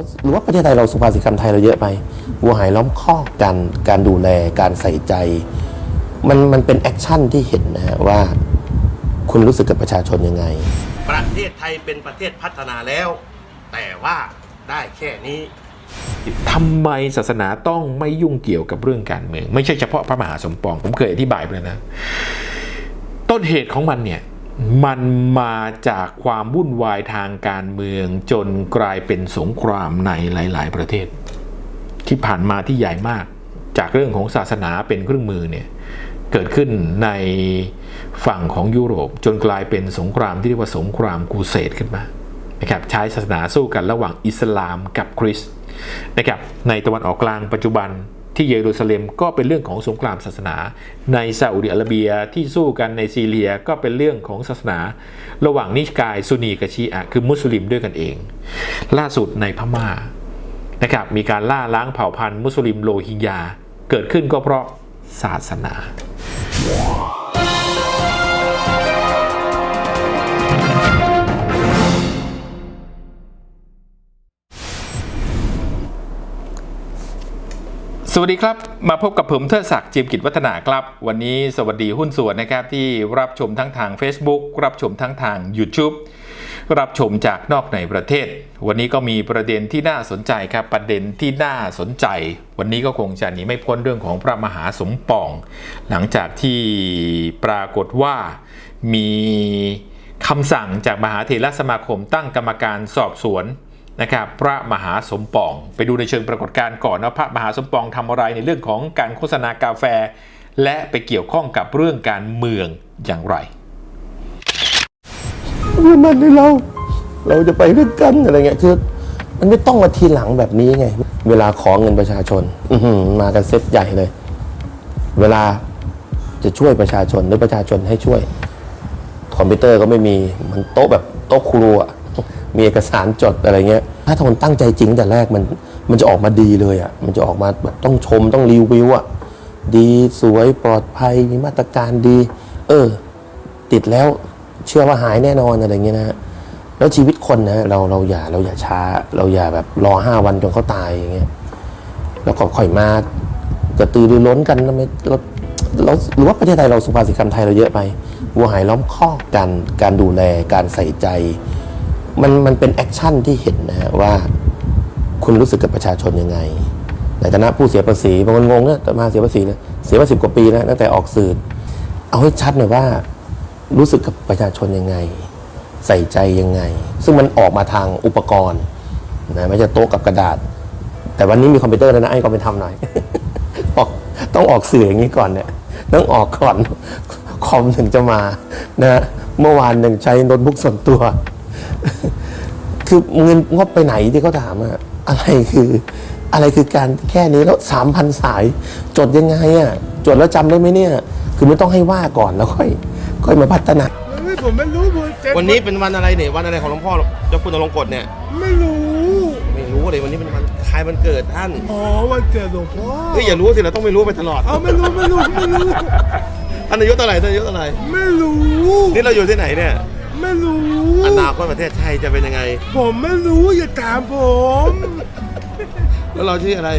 เราหรือว่าประเทศไทยเราสุภาษิตคำไทยเราเยอะไปวัวหายล้อมคอกการการดูแลการใส่ใจ มันมันเป็นแอคชั่นที่เห็นนะฮะว่าคุณรู้สึกกับประชาชนยังไง ประเทศไทยเป็นประเทศพัฒนาแล้ว แต่ว่าได้แค่นี้ทำไมศาสนาต้องไม่ยุ่งเกี่ยวกับเรื่องการเมือง ไม่ใช่เฉพาะพระมหาสมปอง ผมเคยอธิบายไปแล้วนะ ต้นเหตุของมันเนี่ย มันมาจากความวุ่นวายทางการเมืองจนกลายเป็นสงครามในหลาย ๆ ประเทศ ที่ผ่านมาที่ใหญ่มาก จากเรื่องของศาสนาเป็นเครื่องมือเนี่ยเกิดขึ้นในฝั่งของยุโรป จนกลายเป็นสงครามที่เรียกว่าสงครามกูเสดขึ้นมานะครับใช้ศาสนาสู้กันระหว่างอิสลามกับคริสต์นะครับในตะวันออกกลางปัจจุบัน ที่เยรูซาเล็มก็เป็นเรื่องของสงครามศาสนา ในซาอุดิอาระเบียที่สู้กันในซีเรียก็เป็นเรื่องของศาสนา ระหว่างนิกายซุนีกับชีอะคือมุสลิมด้วยกันเอง ล่าสุดในพม่านะครับมีการล่าล้างเผ่าพันธุ์มุสลิมโรฮิงญาเกิดขึ้นก็เพราะศาสนา สวัสดีครับ มาพบกับผมเทิดศักดิ์จิมกิจวัฒนาครับ วันนี้สวัสดีหุ้นส่วนนะครับที่รับชมทั้งทาง Facebook รับชมทั้งทาง YouTube รับชมจากนอกในประเทศ วันนี้ก็มีประเด็นที่น่าสนใจครับ ประเด็นที่น่าสนใจ วันนี้ก็คงจะหนีไม่พ้นเรื่องของพระมหาสมปอง หลังจากที่ปรากฏว่ามีคำสั่งจากมหาเถรสมาคมตั้งกรรมการสอบสวน นะครับพระมหาสมปอง ไปดูในเชิงปรากฏการณ์ก่อนว่าพระมหาสมปองทำอะไรในเรื่องของการโฆษณากาแฟ และไปเกี่ยวข้องกับเรื่องการเมืองอย่างไรเพื่อมันให้เราเราจะไปด้วยกันอะไรเงี้ยคือมันไม่ต้องมาทีหลังแบบนี้ไง เวลาขอเงินประชาชนอืมากันเซตใหญ่เลย เวลาจะช่วยประชาชนหรือประชาชนให้ช่วย คอมพิวเตอร์ก็ไม่มีมันโต๊ะแบบโต๊ะครัวอะ มีเอกสารจดอะไรเงี้ย ถ้าทนตั้งใจจริงแต่แรกมันมันจะออกมาดีเลยอะ มันจะออกมาแบบต้องชมต้องรีวิวอะ ดีสวยปลอดภัยมีมาตรการดี เออ ติดแล้วเชื่อว่าหายแน่นอนอะไรเงี้ยนะฮะแล้วชีวิตคนนะเราเราอย่าเราอย่าช้า เราอย่าแบบรอห้าวันจนเขาตายอย่างเงี้ยแล้วก็ค่อยมากระตือรือร้นกันทำไมเราเราหรือว่าประเทศไทยเราสุภาษิตคำไทยเราเยอะไปวัวหายล้อมคอกการการดูแลการใส่ใจ มันมันเป็นแอคชั่นที่เห็นนะฮะว่าคุณรู้สึกกับประชาชนยังไง ในฐานะผู้เสียภาษีบางคนงงนะมาเสียภาษีนะเสียมาสิบกว่าปีแล้วตั้งแต่ออกสื่อเอาให้ชัดหน่อยว่ารู้สึกกับประชาชนยังไง ใส่ใจยังไง ซึ่งมันออกมาทางอุปกรณ์นะไม่ใช่โต๊ะกับกระดาษ แต่วันนี้มีคอมพิวเตอร์แล้วนะไอ้ก็ไปทำหน่อยออกต้องออกสื่ออย่างนี้ก่อนเนี่ยต้องออกก่อนคอมถึงจะมานะเมื่อวานหนึ่งใช้โน้ตบุ๊กส่วนตัว คือเงินงบไปไหนที่เขาถามอะอะไรคือ อะไรคือการแค่นี้แล้วสามพันสาย จดยังไงอะจดแล้วจำได้ไหมเนี่ย คือไม่ต้องให้ว่าก่อนแล้วค่อย ค่อยมาพัฒนาเฮ้ยผมไม่รู้ผมเจ็บวันนี้เป็นวันอะไรเนี่ยวันอะไรของหลวงพ่อเจ้าคุณอลงกฎเนี่ย ไม่รู้ไม่รู้เลยวันนี้เป็นวันคล้ายวันเกิดท่านอ๋อวันเกิดหลวงพ่อเฮ้ยอย่ารู้สิเราต้องไม่รู้ไปตลอดเอาไม่รู้ไม่รู้ไม่รู้ท่านอายุเท่าไหร่ท่านอายุเท่าไหร่ไม่รู้นี่เราอยู่ที่ไหนเนี่ย ไม่รู้ อนาคตประเทศไทยจะเป็นยังไง ผมไม่รู้อย่าถามผม แล้วเราชื่ออะไร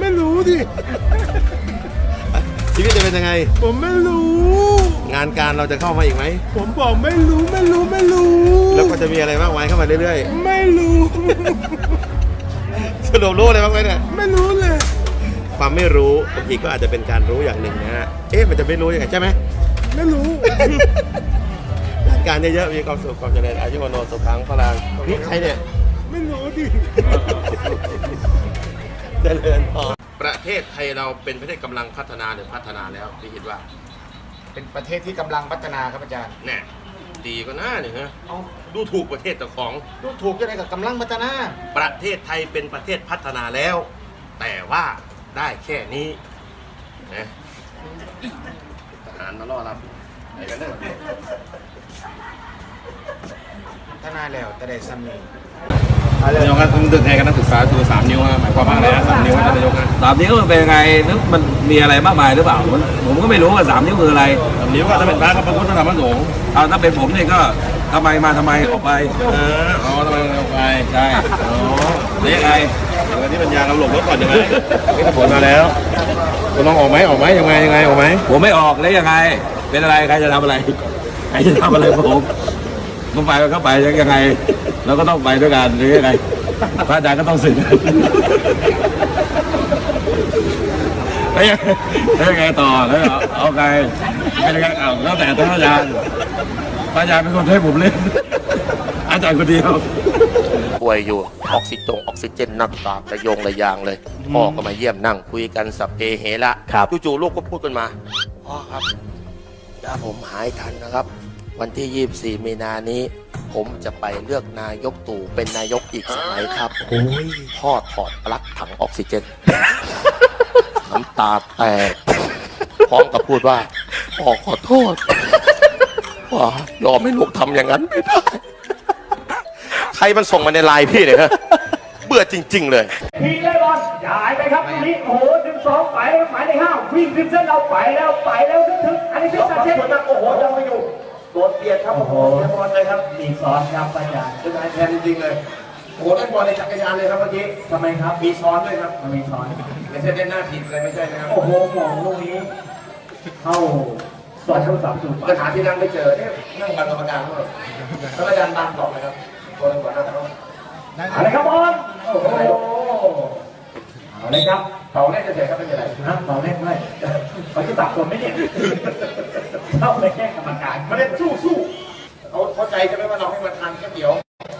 ไม่รู้ดิ ชีวิตจะเป็นยังไง ผมไม่รู้ งานการเราจะเข้ามาอีกไหม ผมบอกไม่รู้ไม่รู้ไม่รู้ แล้วก็จะมีอะไรมากมายเข้ามาเรื่อยไม่รู้ ๆ สรุปรู้อะไรบ้างไหมเนี่ย ไม่รู้เลย ความไม่รู้บางทีก็อาจจะเป็นการรู้อย่างหนึ่งนะฮะ เอ๊ะมันจะไม่รู้ยังไงใช่ไหม ไม่รู้งาน การเยอะๆมีความสุขความเจริญอายุวโนสุขังพลังนี่ใครเนี่ย ไม่รู้ดิ เจริญพรประเทศไทยเราเป็นประเทศกำลังพัฒนาหรือพัฒนาแล้วพี่คิดว่าเป็นประเทศที่กำลังพัฒนาครับอาจารย์แน่ดีก็น่าเนี่ยฮะดูถูกประเทศต่ของ ดูถูกยังไงกับกำลังพัฒนา ประเทศไทยเป็นประเทศพัฒนาแล้ว แต่ว่าได้แค่นี้นะทหารมาล่อรับไหนกันเนี่ยพั ฒนาแล้วแต่ได้ซ้ำนี้นายกครับผมดึกไงกันนักศึกษาชูสามนิ้วอะหมายความว่าอะไรนะสามนิ้วนะนายกนะสามนิ้วมันเป็นยังไงนึกมันมีอะไรมากมายหรือเปล่าผมผมก็ไม่รู้ว่าสามนิ้วคืออะไรสามนิ้วก็ถ้าเป็นพระก็พระพุทธธรรมพระสงฆ์เอาถ้าเป็นผมเนี่ยก็ทำไมมาทำไมออกไปเอออ๋อทำไมออกไปใช่เรียกไงวันนี้ปัญญาเราหลบรถก่อนยังไงนี่ผลมาแล้วคุณลองออกไหมออกไหมยังไงยังไงออกไหมผมไม่ออกแล้วยังไง เป็นอะไรใครจะทำอะไรใครจะทำอะไรผม ผมไปก็เข้าไปยังไงเราก็ต้องไปด้วยกันหรือยังไงพระอาจารย์ก็ต้องสึกแล้วยังแล้วยังไงต่อแล้วเอาเอาไงเป็นยังไงเอาแล้วแต่ท่านอาจารย์พระอาจารย์เป็นคนให้ผมเล่นอาจารย์คนเดียวป่วยอยู่ออกซิจงออกซิเจนนักตากระโยงระยางเลยพ่อก็มาเยี่ยมนั่งคุยกันสัพเพเหระจู่ๆลูกก็พูดกันมาพ่อครับถ้าผมหายทันนะครับ วันที่ 24 มีนานี้ ผมจะไปเลือกนายกตู่เป็นนายกอีกสมัยครับพ่อถอดปลั๊กถังออกซิเจนน้ำตาแตกพร้อมกับพูดว่าพ่อขอโทษว่ายอมให้ลูกทำอย่างนั้นไม่ได้ใครมันส่งมาในไลน์พี่เนี่ยฮะเบื่อจริง ๆ เลยทีเลยบอลย้ายไปครับตรงนี้โอ้โหหนึ่งสองไปแล้วหมายเลขห้าวิ่งขึ้นเส้นเราไปแล้วไปแล้วถึงถึงอันนี้เป็นการเช็คนะโอ้โหยังไม่อยู่ โดนเบียดครับโอ้โหเรียบร้อยเลยครับมีซ้อนครับอาจารย์เป็นนายแทนจริงๆเลยโอ้โหได้บอลในจักรยานเลยครับเมื่อกี้ทำไมครับ มีซ้อนด้วยครับมีซ้อนไม่ใช่เล่นหน้าผิดเลยไม่ใช่นะครับโอ้โหมองลูกนี้เข้าสอดเข้าสามจุดปัญหาที่นั่งไม่เจอเนี่ยนั่งบังกรรมการด้วยกรรมการบังต่อเลยครับตัวนึงก่อนนะครับเอาเลยครับบอลโอ้โหเอาเลยครับ เป่าเล่นจะเฉยครับไม่เป็นไรนะเป่าเล่นด้วยเขาจะตัดคนไหมเนี่ยเข้าไปแก้กรรมการเขาเล่นสู้สู้เขาเข้าใจใช่ไหมว่าเราให้มาทานก๋วยเตี๋ยว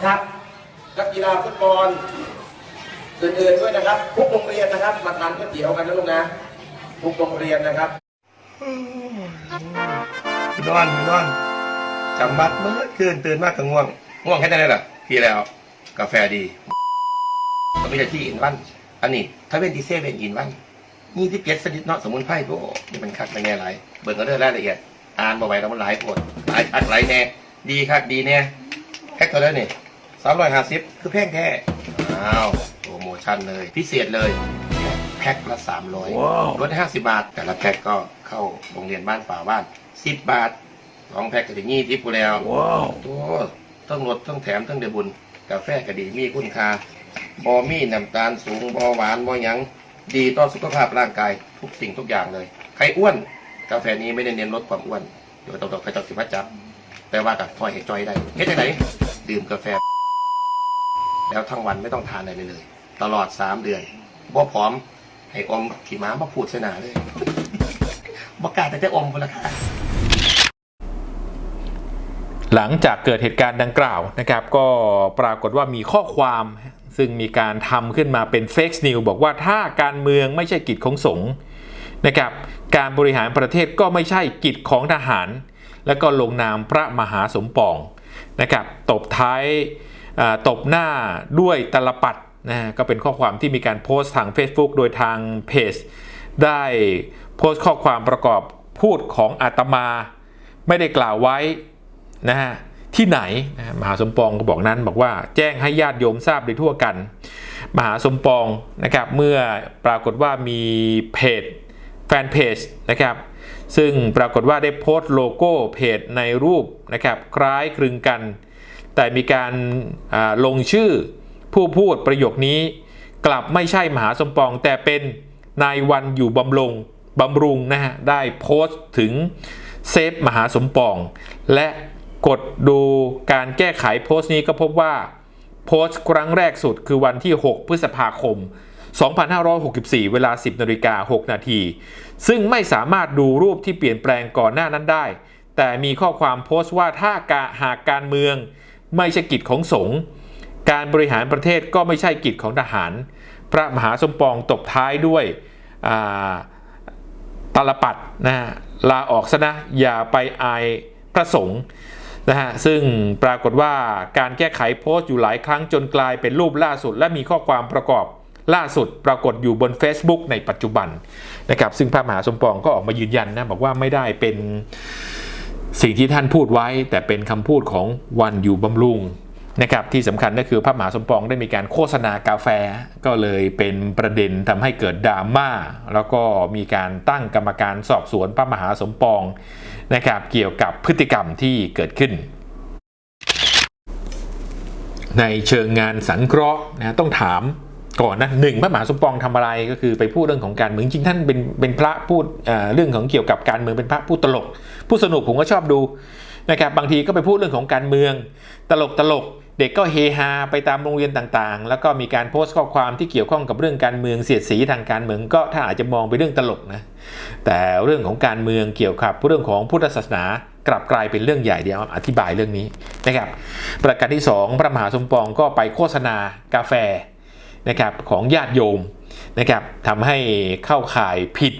ครับนักกีฬาฟุตบอลอื่นๆด้วยนะครับทุกโรงเรียนนะครับ มาทานก๋วยเตี๋ยวกันนะลูกนะทุกโรงเรียนนะครับนอนนอนจำบัดเมื่อคืนตื่นมากก็ง่วง ง่วงแค่ไหนล่ะพี่แล้ว กาแฟดีก็ไม่ใช่ที่อินวันอันนี้ ถ้าเป็นดีเซเว่นอินวันนี่ที่เก็ตสนิทเนาะสมุนไพรโอ้นี่มันคักไปไงไรเบิ่งก็ได้รายละเอียด อ่านบ่ไหวแล้วมันหลายปวดหลายคักหลายแน่ ดีคักดีแน่แพ็คเท่าไหร่นี่สามร้อยห้าสิบคือแพงแท้อ้าวโปรโมชั่นเลย พิเศษเลยแพ็คละสามร้อยลดห้าสิบาท แต่ละแพ็คก็เข้าโรงเรียนบ้านป่าบ้านสิบบาทสองแพ็คก็จะยี่สิบกูแล้วว้าวตัวต้องลดต้องแถมต้องเดือบุญกาแฟก็ดีมีคุณค่า บอมีน้ำตาลสูงบอหวานบอหยังดีต่อสุขภาพร่างกายทุกสิ่งทุกอย่างเลย ใครอ้วนกาแฟนี้ไม่ได้เน้นลดความอ้วนโดยตรงๆใครต้องสิมาจับ แต่ว่ากับพอยให้จอยได้เฮ็ดได้ไหนดื่มกาแฟ แล้วทั้งวันไม่ต้องทานอะไรเลย ตลอดสามเดือนบ่ผอมให้อมขี่ม้ามาพูดเสนาเลยบอกกล้าแต่จะอมพนละค่ะหลังจากเกิดเหตุการณ์ดังกล่าวนะครับ ก็ปรากฏว่ามีข้อความ ซึ่งมีการทำขึ้นมาเป็นเฟกซ์นิวบอกว่าถ้าการเมืองไม่ใช่กิจของสงฆ์นะครับการบริหารประเทศก็ไม่ใช่กิจของทหาร แล้วก็ลงนามพระมหาสมปองนะครับตบท้ายตบหน้าด้วยตลปัดนะฮะก็เป็นข้อความที่มีการโพสต์ทาง Facebook โดยทางเพจได้โพสต์ข้อความประกอบพูดของอาตมา ไม่ได้กล่าวไว้นะฮะ ที่ไหนมหาสมปองก็บอกนั้นบอกว่าแจ้งให้ญาติโยมทราบโดยทั่วกัน มหาสมปองนะครับเมื่อปรากฏว่ามีเพจแฟนเพจนะครับซึ่งปรากฏว่าได้โพสต์โลโก้เพจในรูปนะครับคล้ายคลึงกัน แต่มีการาลงชื่อผู้พูดประโยคนี้ กลับไม่ใช่มหาสมปอง แต่เป็นนายวันอยู่บำรงบำรุงนะฮะได้โพสต์ถึงเซฟมหาสมปอง และ กดดูการแก้ไขโพสต์นี้ก็พบว่า โพสต์ครั้งแรกสุดคือวันที่ 6 พฤษภาคม 2564 เวลา 10นาฬิกา6นาที ซึ่งไม่สามารถดูรูปที่เปลี่ยนแปลงก่อนหน้านั้นได้ แต่มีข้อความโพสต์ว่าถ้ากหากการเมือง ไม่ใช่กิจของสงฆ์การบริหารประเทศก็ไม่ใช่กิจของทหาร พระมหาสมปองตบท้ายด้วยตาลปัดนะฮะลาออกซะนะ อย่าไปอายพระสงฆ์ นะฮะซึ่งปรากฏว่าการแก้ไขโพสต์อยู่หลายครั้งจนกลายเป็นรูปล่าสุด และมีข้อความประกอบล่าสุดปรากฏอยู่บน Facebook ในปัจจุบันนะครับซึ่งพระมหาสมปองก็ออกมายืนยันนะบอกว่าไม่ได้เป็นสิ่งที่ท่านพูดไว้ แต่เป็นคำพูดของวันอยู่บำรุงนะครับที่สำคัญก็คือพระมหาสมปองได้มีการโฆษณากาแฟ ก็เลยเป็นประเด็นทำให้เกิดดราม่าแล้วก็มีการตั้งกรรมการสอบสวนพระมหาสมปอง นะครับเกี่ยวกับพฤติกรรมที่เกิดขึ้น ในเชิงงานสังเคราะห์นะต้องถามก่อนนะหนึ่งพระมหาสมปองทำอะไรก็คือไปพูดเรื่องของการเมืองจริงท่านเป็นเป็นพระพูดเอ่อเรื่องของเกี่ยวกับการเมืองเป็นพระพูดตลกพูดสนุกผมก็ชอบดูนะครับบางทีก็ไปพูดเรื่องของการเมืองตลกตลก เด็กก็เฮฮาไปตามโรงเรียนต่างๆ แล้วก็มีการโพสต์ข้อความที่เกี่ยวข้องกับเรื่องการเมืองเสียดสีทางการเมืองก็ถ้าอาจจะมองไปเรื่องตลกนะ แต่เรื่องของการเมืองเกี่ยวกับเรื่องของพุทธศาสนากลับกลายเป็นเรื่องใหญ่เดียวอธิบายเรื่องนี้นะครับ ประการที่ 2 พระมหาสมปองก็ไปโฆษณากาแฟนะครับของญาติโยมนะครับทำให้เข้าข่ายผิด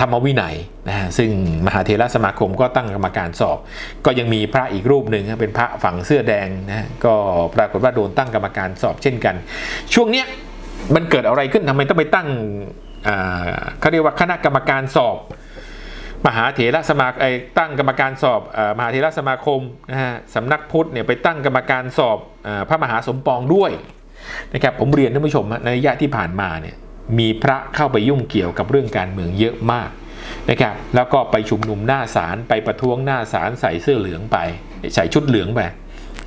ธรรมวินัยนะฮะซึ่งมหาเทรสมาคมก็ตั้งกรรมการสอบ ก็ยังมีพระอีกรูปหนึ่งเป็นพระฝั่งเสื้อแดงนะก็ปรากฏว่าโดนตั้งกรรมการสอบเช่นกัน ช่วงเนี้ยมันเกิดอะไรขึ้นทำไมต้องไปตั้งอ่าเขาเรียกว่าคณะกรรมการสอบ มหาเถรสมาไอตั้งกรรมการสอบอมหาเถรสมาคมนะฮะสำนักพุทธเนี่ยไปตั้งกรรมการสอบอพระมหาสมปองด้วยนะครับผมเรียนท่านผู้ชมในระยะที่ผ่านมาเนี่ย มีพระเข้าไปยุ่งเกี่ยวกับเรื่องการเมืองเยอะมากนะครับแล้วก็ไปชุมนุมหน้าศาลไปประท้วงหน้าศาลใส่เสื้อเหลืองไป ใส่ชุดเหลืองไป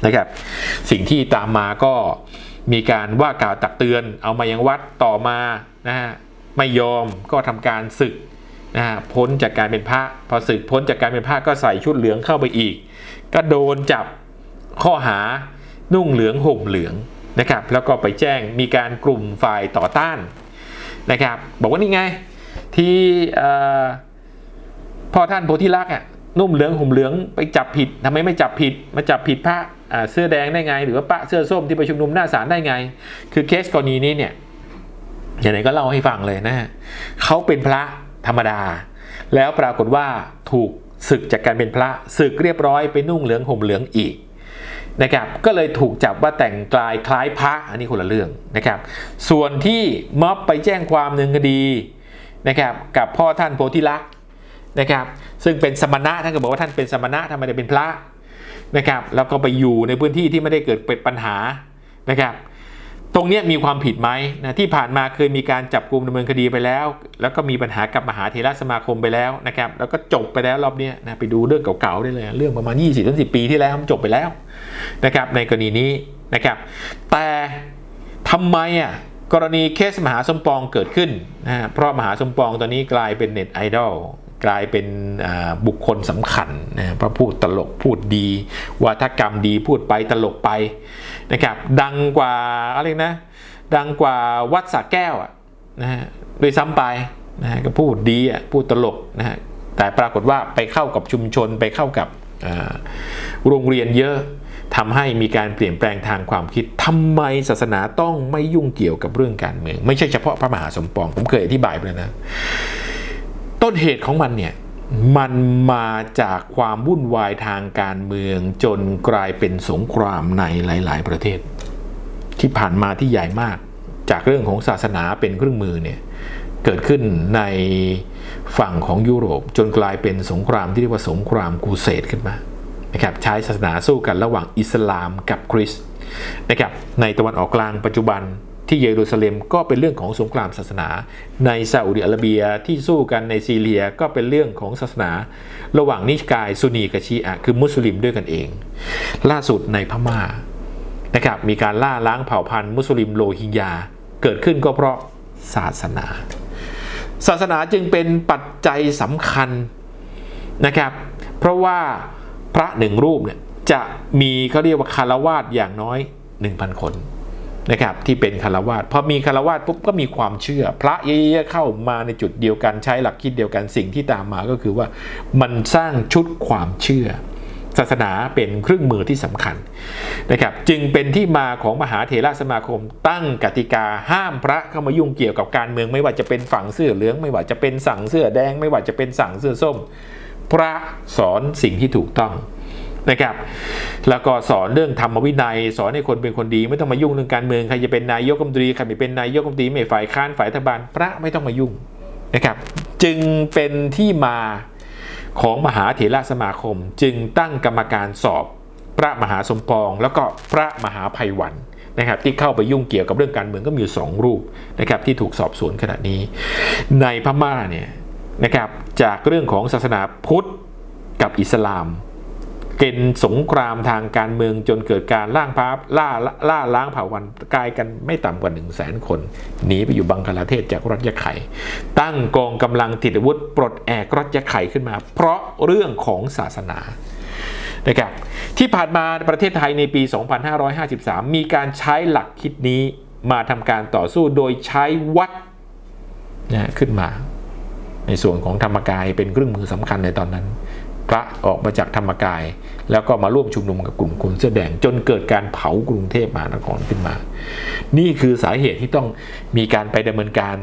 นะครับ สิ่งที่ตามมาก็มีการว่ากล่าวตักเตือน เอามายังวัดต่อมานะฮะไม่ยอมก็ทำการศึกนะฮะพ้นจากการเป็นพระพอศึกพ้นจากการเป็นพระก็ใส่ชุดเหลืองเข้าไปอีก ก็โดนจับข้อหานุ่งเหลืองห่มเหลืองนะครับ แล้วก็ไปแจ้งมีการกลุ่มฝ่ายต่อต้าน นะครับ บอกว่านี่ไง ที่พ่อท่านโพธิลักษณ์อะนุ่มเหลืองห่มเหลืองไปจับผิดทำไมไม่จับผิด มาจับผิดพระเสื้อแดงได้ไง หรือว่าพระเสื้อส้มที่ไปชุมนุมหน้าศาลได้ไง คือเคสกรณีนี้เนี่ยอย่างไรก็เล่าให้ฟังเลยนะฮะเขาเป็นพระธรรมดา แล้วปรากฏว่าถูกศึกจากการเป็นพระศึกเรียบร้อยไปนุ่งเหลืองห่มเหลืองอีก นะครับก็เลยถูกจับว่าแต่งกลายคล้ายพระอันนี้คนละเรื่องนะครับ ส่วนที่ม็อบไปแจ้งความหนึ่งคดีนะครับกับพ่อท่านโพธิลักษณ์นะครับซึ่งเป็นสมณะท่านก็บอกว่าท่านเป็นสมณะทำไมได้เป็นพระนะครับแล้วก็ไปอยู่ในพื้นที่ที่ไม่ได้เกิดเป็นปัญหานะครับ รงนี้มีความผิดไหมนะที่ผ่านมาเคยมีการจับกลุ่มดำเนินคดีไปแล้ว แล้วก็มีปัญหากับมหาเทรสมาคมไปแล้วนะครับแล้วก็จบไปแล้วรอบนี้นะไปดูเรื่องเก่าๆได้เลย เรื่องประมาณ 20-30ปีที่แล้วมันจบไปแล้วนะครับในกรณีนี้นะครับแต่ทำไมอะกรณีเคสมหาสมปองเกิดขึ้นนะเพราะมหาสมปองตอนนี้กลายเป็นเน็ตไอดอลกลายเป็นบุคคลสำคัญนะเพราะพูดตลกพูดดีวาทกรรมดีพูดไปตลกไป นะครับดังกว่าอะไรนะดังกว่าวัดสระแก้วอะนะฮะโดยซ้ำไปนะฮะก็พูดดีอะพูดตลกนะฮะแต่ปรากฏว่าไปเข้ากับชุมชนไปเข้ากับโรงเรียนเยอะทำให้มีการเปลี่ยนแปลงทางความคิดทำไมศาสนาต้องไม่ยุ่งเกี่ยวกับเรื่องการเมือง ไม่ใช่เฉพาะพระมหาสมปอง ผมเคยอธิบายไปแล้วนะ ต้นเหตุของมันเนี่ย มันมาจากความวุ่นวายทางการเมืองจนกลายเป็นสงครามในหลาย ๆ ประเทศ ที่ผ่านมาที่ใหญ่มาก จากเรื่องของศาสนาเป็นเครื่องมือเนี่ยเกิดขึ้นในฝั่งของยุโรป จนกลายเป็นสงครามที่เรียกว่าสงครามกูเซดขึ้นมานะครับใช้ศาสนาสู้กันระหว่างอิสลามกับคริสต์นะครับในตะวันออกกลางปัจจุบัน ที่เยรูซาเล็มก็เป็นเรื่องของสงครามศาสนา ในซาอุดิอาระเบียที่สู้กันในซีเรียก็เป็นเรื่องของศาสนา ระหว่างนิกายซุนีกับชีอะคือมุสลิมด้วยกันเอง ล่าสุดในพม่านะครับมีการล่าล้างเผ่าพันธุ์มุสลิมโรฮิงญาเกิดขึ้นก็เพราะศาสนา ศาสนาจึงเป็นปัจจัยสำคัญนะครับ เพราะว่าพระหนึ่งรูปเนี่ยจะมีเขาเรียกว่าคารวาสอย่างน้อย 1,000 คน นะครับที่เป็นคารวาสพอมีคารวาสปุ๊บก็มีความเชื่อ พระเยอะๆเข้ามาในจุดเดียวกันใช้หลักคิดเดียวกันสิ่งที่ตามมาก็คือว่ามันสร้างชุดความเชื่อ ศาสนาเป็นเครื่องมือที่สำคัญนะครับจึงเป็นที่มาของมหาเถรสมาคมตั้งกติกาห้ามพระเข้ามายุ่งเกี่ยวกับการเมืองไม่ว่าจะเป็นฝั่งเสื้อเหลือง ไม่ว่าจะเป็นสั่งเสื้อแดง ไม่ว่าจะเป็นสั่งเสื้อส้ม พระสอนสิ่งที่ถูกต้อง นะครับ แล้วก็สอนเรื่องธรรมวินัย สอนให้คนเป็นคนดี ไม่ต้องมายุ่งเรื่องการเมืองใครจะเป็นนายกรัฐมนตรีใครไม่เป็นนายกรัฐมนตรีไม่ฝ่ายค้านฝ่ายรัฐบาลพระไม่ต้องมายุ่งนะครับ จึงเป็นที่มาของมหาเถรสมาคม จึงตั้งกรรมการสอบพระมหาสมปอง แล้วก็พระมหาภัยวันนะครับที่เข้าไปยุ่งเกี่ยวกับเรื่องการเมืองก็มีอยู่สองรูปนะครับที่ถูกสอบสวนขณะนี้ ในพม่าเนี่ยนะครับจากเรื่องของศาสนาพุทธกับอิสลาม เกณฑ์สงครามทางการเมืองจนเกิดการล่างพาล่าล่าล้างเผ่าวันกลายกันไม่ต่ำกว่า 1 0 0 0 0แสนคนหนีไปอยู่บังคลาเทศจากรัฐยะไข่ ตั้งกองกำลังติดอาวุธปลดแอกรัฐยะไข่ขึ้นมา เพราะเรื่องของศาสนานะครับที่ผ่านมาประเทศไทยในปี 2553 มีการใช้หลักคิดนี้มาทำการต่อสู้โดยใช้วัดนะขึ้นมา ในส่วนของธรรมกายเป็นเครื่องมือสำคัญในตอนนั้น พระออกมาจากธรรมกาย แล้วก็มาร่วมชุมนุมกับกลุ่มคนเสื้อแดงจนเกิดการเผากรุงเทพมหานครขึ้นมา นี่คือสาเหตุที่ต้องมีการไปดำเนินการ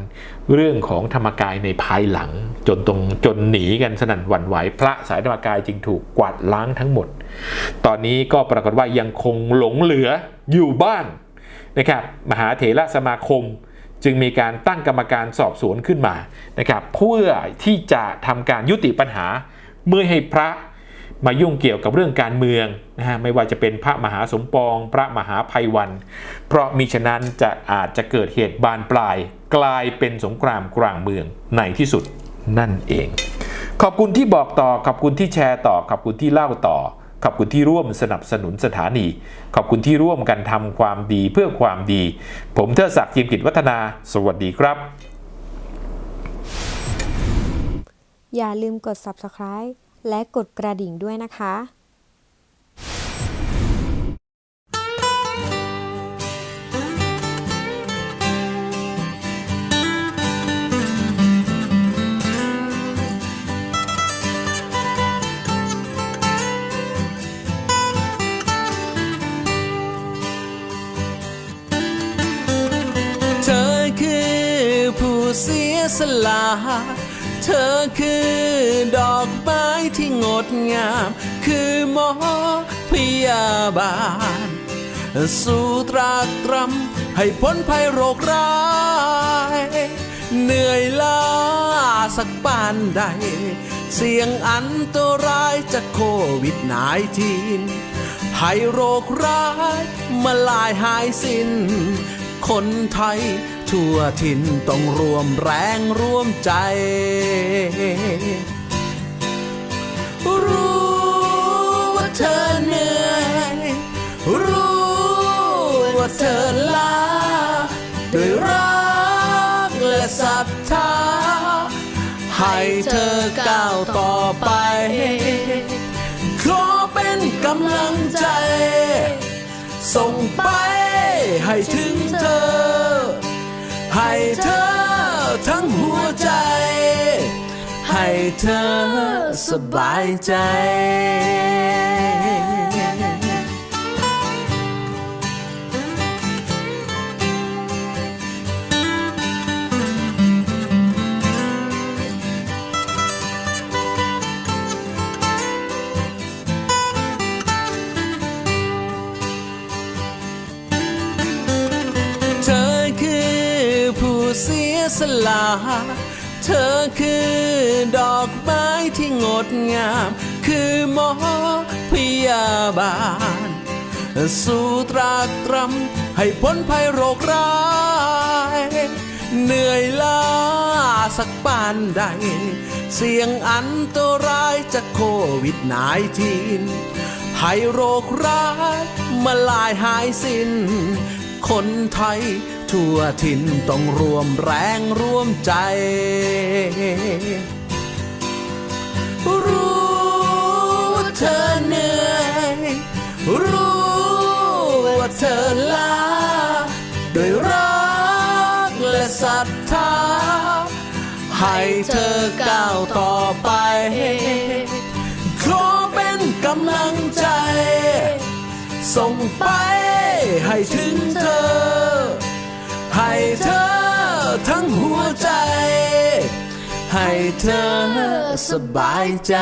เรื่องของธรรมกายในภายหลัง จนตรงจนหนีกันสนั่นหวั่นไหวพระสายธรรมกายจึงถูกกวาดล้างทั้งหมด ตอนนี้ก็ปรากฏว่ายังคงหลงเหลืออยู่บ้างนะครับมหาเถระสมาคมจึงมีการตั้งกรรมการสอบสวนขึ้นมานะครับเพื่อที่จะทำการยุติปัญหา เมื่อให้พระมายุ่งเกี่ยวกับเรื่องการเมืองนะฮะไม่ว่าจะเป็นพระมหาสมปอง พระมหาภัยวัน เพราะมิฉะนั้นจะอาจจะเกิดเหตุบานปลาย กลายเป็นสงครามกลางเมืองในที่สุดนั่นเอง ขอบคุณที่บอกต่อ ขอบคุณที่แชร์ต่อ ขอบคุณที่เล่าต่อ ขอบคุณที่ร่วมสนับสนุนสถานี ขอบคุณที่ร่วมกันทำความดีเพื่อความดี ผมเทอศักดิ์จิมกิจวัฒนา สวัสดีครับ อย่าลืมกด subscribe และกดกระดิ่งด้วยนะคะเธอคือผู้เสียสละ เธอคือดอกไม้ที่งดงาม คือหมอพยาบาล สูตรากตรำให้พ้นภัยโรคร้าย เหนื่อยล้าสักปานใด เสี่ยงอันตรายจากโควิด -19 ให้โรคร้ายมาลายหายสิน้น คนไทย ทั่วถิ่นต้องรวมแรงร่วมใจ รู้ว่าเธอเหนื่อย รู้ว่าเธอลาด้วยรักและศรัทธา ให้เธอก้าวต่อไป ขอเป็นกำลังใจ ส่งไปให้ถึง เธอให้เธอทั้งหัวใจ ให้เธอสบายใจ เธอคือดอกไม้ที่งดงาม คือหมอพยาบาล สู้ตรากตรำให้พ้นภัยโรคร้าย เหนื่อยล้าสักปานใด เสี่ยงอันตรายจากโควิด -19 ให้โรคร้ายมาลายหายสิน้น คนไทย ทั่วถิ่นต้องรวมแรงร่วมใจ รู้ว่าเธอเหนื่อย รู้ว่าเธอลาด้วยรักและศรัทธา ให้เธอก้าวต่อไป ขอเป็นกำลังใจ ส่งไปให้ถึงเธอ เธอทั้งหัวใจ ให้เธอสบายใจ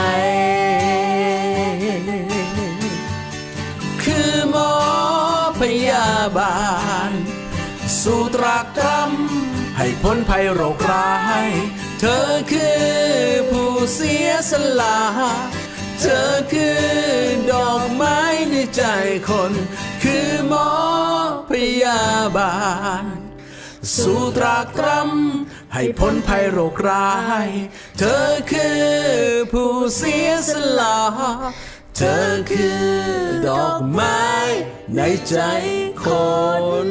คือหมอพยาบาล สูตรากตรำให้พ้นภัยโรคร้าย เธอคือผู้เสียสละเธอคือดอกไม้ในใจคน คือหมอพยาบาล สูตรากรรำให้พ้นภัยโรคร้าย เธอคือผู้เสียสละเธอคือดอกไม้ในใจคน